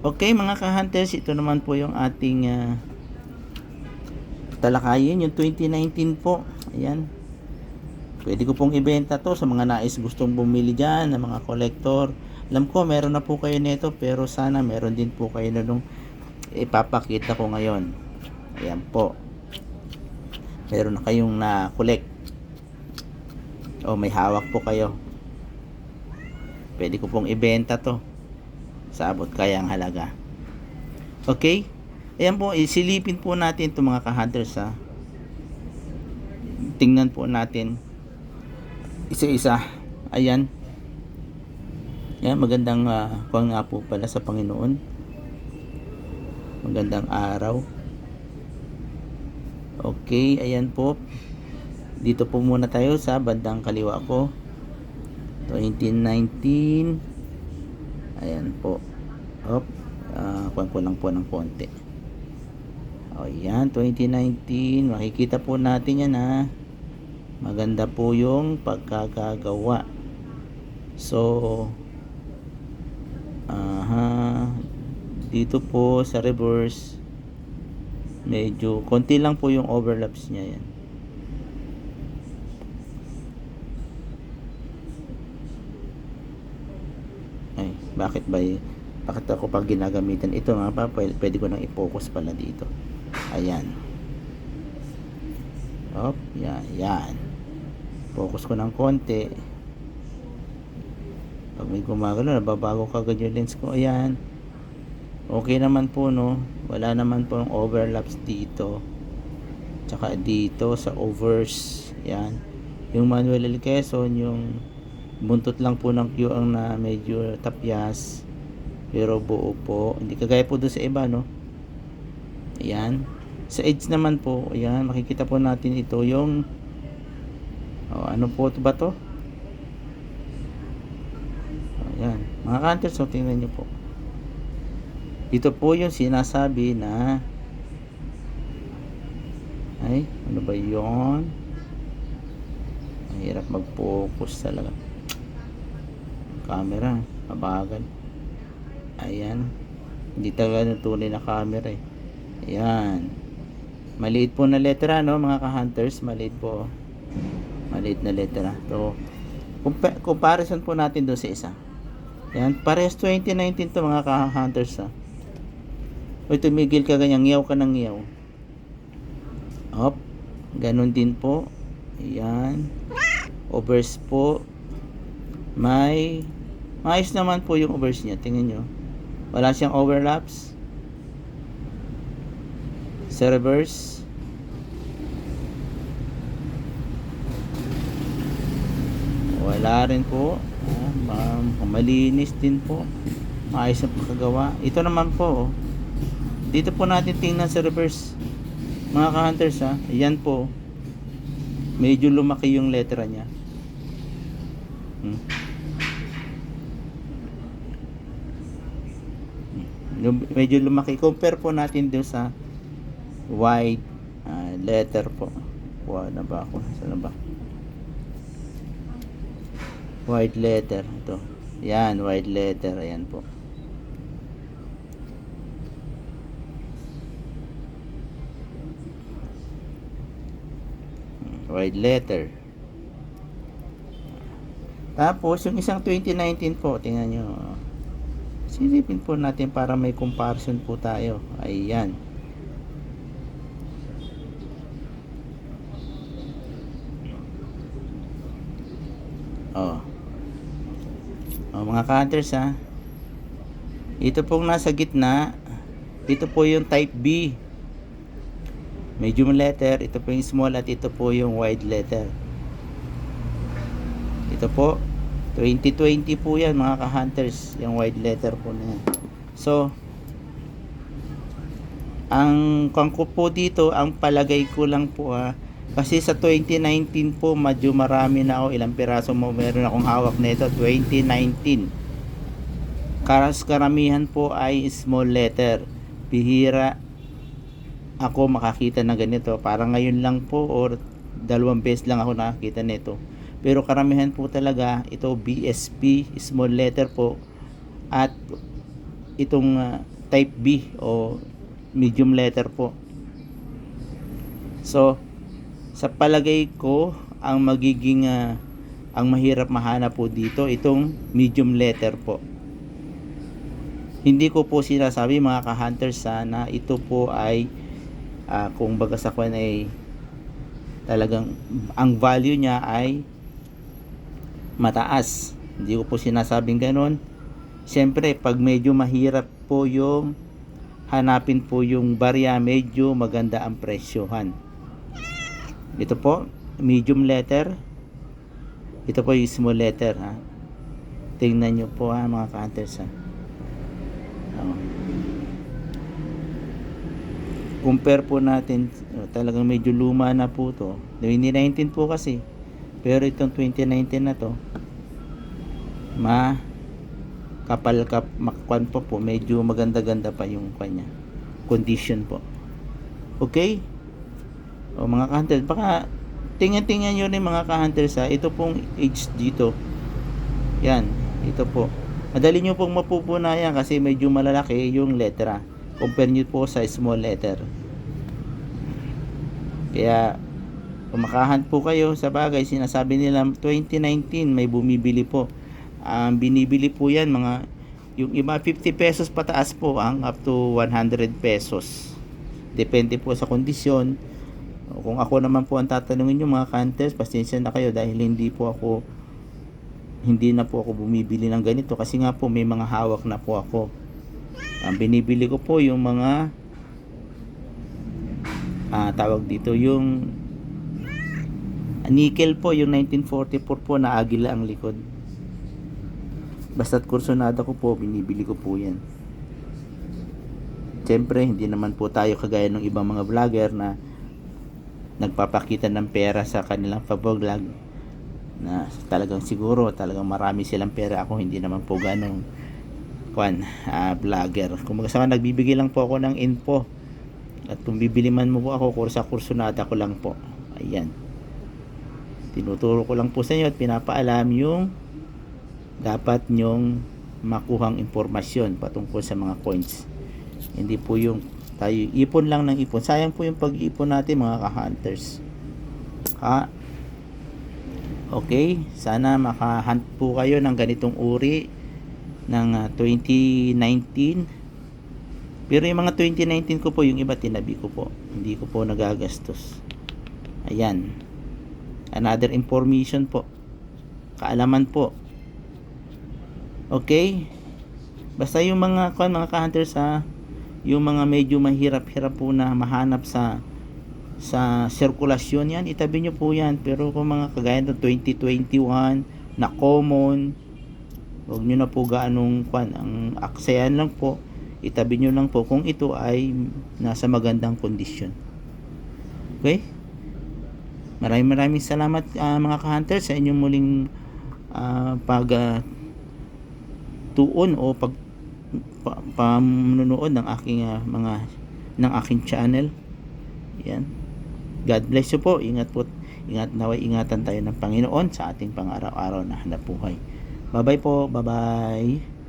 Okay mga ka-hunters, ito naman po yung ating ah, talakayin, yung 2019 po. Ayan. Pwede ko pong ibenta to sa mga nais gustong bumili dyan, ng mga collector. Alam ko, meron na po kayo nito, pero sana meron din po kayo na nung ipapakita ko ngayon. Ayan po. Meron na kayong na-collect. O may hawak po kayo. Pwede ko pong ibenta to sa abot kaya ang halaga. Okay? Ayan po, isilipin po natin itong mga ka-hunters ha. Tingnan po natin isa-isa. Ayan. Yan, magandang uh, kuha nga po pala sa Panginoon. Magandang araw. Okay, ayan po. Dito po muna tayo sa bandang kaliwa ko. 2019. Ayan po. Op. Uh, kuha ko lang po ng konti. O yan, 2019. Makikita po natin yan ha. Maganda po yung pagkakagawa. So, aha, dito po sa reverse, medyo, konti lang po yung overlaps niya yan. Ay, bakit ba bakit ako pag ginagamitan ito nga pa pwede, ko nang i-focus pala dito. Ayan. Op yan yan. Focus ko ng konti. Pag may gumagano nababago kagad yung lens ko. Ayan. Okay naman po no? Wala naman po ng overlaps dito. Tsaka dito sa overs. Yan yung Manuel L. Yung buntot lang po ng Q ang na medyo tapyas pero buo po. Hindi kagaya po doon sa iba no? Ayan. Sa edge naman po ayan makikita po natin ito yung oh, ano po ito ba to? Ayan. Mga counters so tingnan nyo po. Ito po yung sinasabi na ay ano ba yon mahirap mag focus talaga camera. Mabagal. Ayan. Hindi talaga ng tunay na camera eh. Ayan. Maliit po na letra no mga ka-hunters? Maliit po. Maliit na letra. So compa- comparison po natin doon sa isa. Ayan. Parehas 2019 to mga ka-hunters ha o tumigil ka ganyan. Ngiyaw ka ng ngiyaw. Op ganun din po. Ayan. Overs po. May maayos naman po yung overs niya tingnan nyo. Wala siyang overlaps. Sa reverse. Wala rin po. Ma- malinis din po. Maayos ang pagkagawa. Ito naman po oh. dito po natin tingnan sa reverse. Mga ka-hunters ha. Yan po. Medyo lumaki yung letra niya. Hmm. Medyo lumaki. Compare po natin doon sa white ah, letter po. Na ba ako? Saan ba white letter. Ito. Yan white letter. Ayan po. White letter. Tapos yung isang 2019 po tingnan nyo silipin po natin para may comparison po tayo. Ayan. Oh. Oh mga counters ha? Ito pong nasa gitna. Ito po yung type B. Medium letter ito po yung small at ito po yung wide letter. Ito po 2020 po yan mga ka-hunters yung wide letter po na yan. So ang kangko po dito ang palagay ko lang po ha kasi sa 2019 po medyo marami na ako ilang piraso mo meron akong hawak nito 2019 karas karamihan po ay small letter. Bihira ako makakita ng ganito. Parang ngayon lang po or dalawang beses lang ako nakakita nito pero karamihan po talaga ito BSP small letter po at itong uh, type B o medium letter po. So, sa palagay ko, ang magiging ah, ang mahirap mahanap po dito itong medium letter po. Hindi ko po sinasabi mga ka-hunters sana ito po ay ah, kung baga sa kwan ay talagang ang value niya ay mataas. Hindi ko po sinasabing ganon. Siyempre, pag medyo mahirap po yung hanapin po yung barya, medyo maganda ang presyohan. Ito po, medium letter. Ito po yung small letter. Ha? Tingnan nyo po ha, mga ka-hunters. Ha? Compare po natin, talagang medyo luma na po to. 2019 po kasi. Pero itong 2019 na to, ma kapal kap makwan po po medyo maganda-ganda pa yung kanya condition po. Okay? O mga ka-hunters baka tingnan-tingnan nyo rin mga ka-hunters ha ito pong age dito. Yan ito po. Madali nyo pong mapupunayan kasi medyo malalaki yung letra. Compare nyo po sa small letter. Kaya kung makahunt po kayo. Sa bagay sinasabi nila 2019 may bumibili po. Ang binibili po yan mga yung iba 50 pesos pataas po ang up to 100 pesos. Depende po sa kondisyon. Kung ako naman po ang tatanungin yung mga counters pasensya na kayo dahil hindi po ako hindi na po ako bumibili ng ganito. Kasi nga po may mga hawak na po ako. Ang binibili ko po yung mga ah, tawag dito yung nickel po yung 1944 po na agila ang likod. Basta't kursonada ko po, binibili ko po yan. Siyempre, hindi naman po tayo kagaya ng ibang mga vlogger na nagpapakita ng pera sa kanilang pag-vlog na talagang siguro talagang marami silang pera. Ako hindi naman po ganong kwan ah, vlogger. Kung sa nagbibigay lang po ako ng info. At kung bibili man mo po ako kursa kursonada ko lang po. Ayan tinuturo ko lang po sa inyo at pinapaalam yung dapat nyong makuhang impormasyon patungkol sa mga coins. Hindi po yung tayo ipon lang ng ipon. Sayang po yung pag-iipon natin mga ka-hunters. Ha? Okay, sana makahunt po kayo ng ganitong uri ng ah, 2019. Pero yung mga 2019 ko po, yung iba tinabi ko po. Hindi ko po nagagastos. Ayan. Another information po. Kaalaman po Okay? Basta yung mga kuan mga ka-hunters ha, yung mga medyo mahirap-hirap po na mahanap sa sa sirkulasyon yan, itabi nyo po yan. Pero kung mga kagaya ng 2021 na common, huwag nyo na po gaanong kwan. Ang aksayan lang po, itabi nyo lang po kung ito ay nasa magandang kondisyon. Okay? Maraming maraming salamat ah, mga ka-hunters sa inyong muling ah, pag ah, tuon o pag pa, ng aking ah, mga ng aking channel. Yan. God bless you po. Ingat po. Ingat naway ingatan tayo ng Panginoon sa ating pang-araw-araw na hanap buhay. Bye-bye po. Bye-bye.